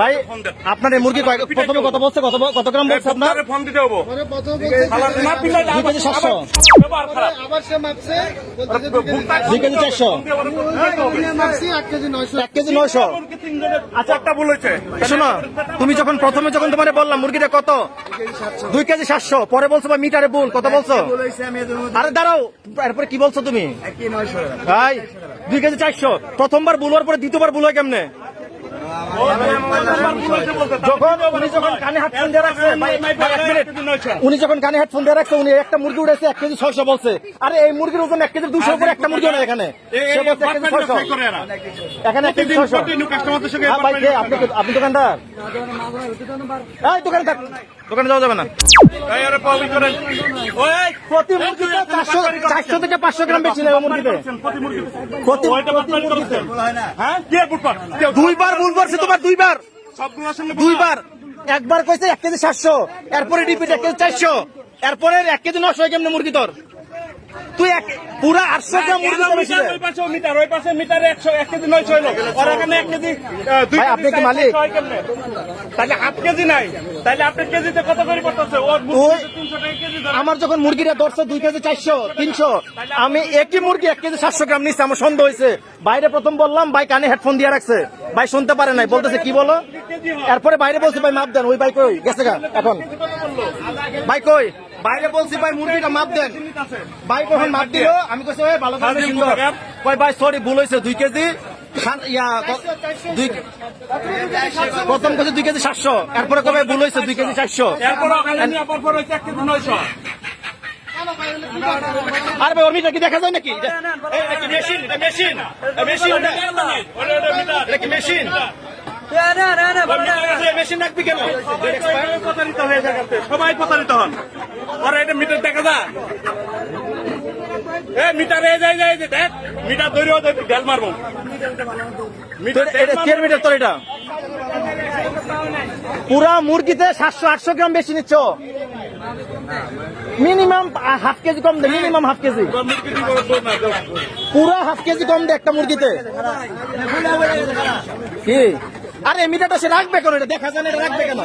ভাই আপনার এই মুরগি প্রথমে কত বলছে কত কত গ্রাম আপনার? দিতে হব। দুই কেজি সাতশো দুই কেজি চারশো। এক কেজি নয়শো। আচ্ছা একটা বলেছে শোনো তুমি যখন প্রথমে যখন তোমার বললাম মুরগিটা কত? দুই কেজি সাতশো। পরে বলছো বা মিটারে ভুল কত বলছো? আরে দাঁড়াও এরপরে কি বলছো তুমি? ভাই দুই কেজি চারশো। প্রথমবার ভুল হওয়ার পরে দ্বিতীয়বার ভুল হয় কেমনে? যখন উনি যখন কানে হেডফোন দিয়ে রাখছে। উনি যখন কানে হেডফোন দিয়ে রাখছে উনি একটা মুরগি উঠেছে এক কেজি ছয়শো বলছে আরে এই মুরগির ওজন এক কেজি দুশো উপরে একটা মুরগি এখানে এক কেজি ছয়শো হ্যাঁ? আপনি দোকানদার দোকানে থাক দোকানে যাওয়া যাবে না প্রতি মুরগিতে চারশো চারশো থেকে পাঁচশো গ্রাম বেশি নেবে মুরগিতে হ্যাঁ দুইবার ভুল করছে তোমার দুইবার। দুইবার। একবার কইছে এক কেজি সাতশো এরপরে রিপিট এক কেজি চারশো এরপরে এক কেজি নশো কেমনি মুরগি তোর? তুই এক পুরা আটশো গ্রাম মুরগি তো মিটার ওই পাশে মিটার ওই পাশে মিটারে একশো এক কেজি নয়শো হলো আর এখানে এক কেজি ভাই, আপনি কি মালিক? তাহলে হাফ কেজি নাই। তাহলে আপনার কেজিতে কত করে পড়তেছে? তিনশো টাকা কেজি ধরে। আমার যখন মুরগিটা ধরছে দুই কেজি চারশো তিনশো আমি একই মুরগি এক কেজি সাতশো গ্রাম নিচ্ছে আমার সন্দেহ হয়েছে। বাইরে প্রথম বললাম ভাই কানে হেডফোন দিয়ে রাখছে। ভাই শুনতে পারে নাই বলতেছে কি বলো? এরপরে বাইরে বলছে ভাই মাপ দেন। ওই ভাই কই? গেছে গা এখন। ভাই কই? বাইরে বলছি ভাই মুরগিটা মাপ দেন ভাই কখন মাপ দিল আমি কইছি ওই ভালো করে সুন্দর কই ভাই সরি ভুল হয়েছে দুই কেজি ইয়া প্রথম কেজি দুই কেজি সাতশো এরপরে কবে ভুল হয়েছে দুই কেজি চারশো আর ভাই ওর মিটার কি দেখা যায় নাকি machine machine machine machine machine রাখবি কেন? প্রতারিত হয়ে যাচ্ছে সবাই প্রতারিত হন। আর এটা মিটার দেখা যা। এ মিটার এ যাই যাই দেখ মিটার ধরেও দেখ ঢেল মারবো। মিটার এটা কের মিটার তোর এটা? পুরা মুরগিতে সাতশো আটশো গ্রাম বেশি নিচ্ছ? মিনিমাম হাফ কেজি কম দে মিনিমাম হাফ কেজি। পুরা হাফ কেজি কম দে একটা মুরগিতে। কি? আরে মিটারটা সে রাখবে কেন? এটা দেখা যায় না এটা রাখবে কেন?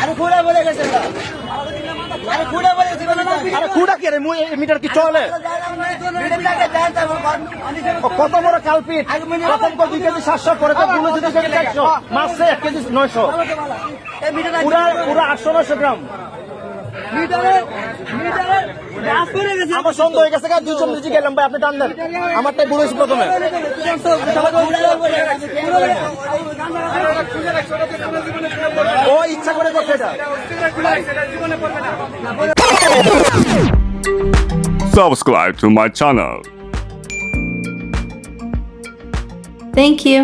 আরে ঘুরে বলে গেছে ওরা। আরে ঘুরে বলে গেছে বলে না। আরে কুড়া কি? রে মু- এই মিটার কি চলে? মিডিয়াটাকে দেন তারপর অনেক ও, কত বড় কালপিট? প্রথম তো দুই কেজি সাতশো করে তো পুরো দুই কেজি চারশো মাসে এক কেজি নয়শো। পুরা পুরা আটশো নয়শো গ্রাম। মিটারে আমার সন্দেহ হয়ে গেছে গা, দুইশো মিনিট গেলাম ভাই আপনি টান দেন আমারটাই বলেছি প্রথমে ও ইচ্ছা করে করছে এটা subscribe to my channel. Thank you.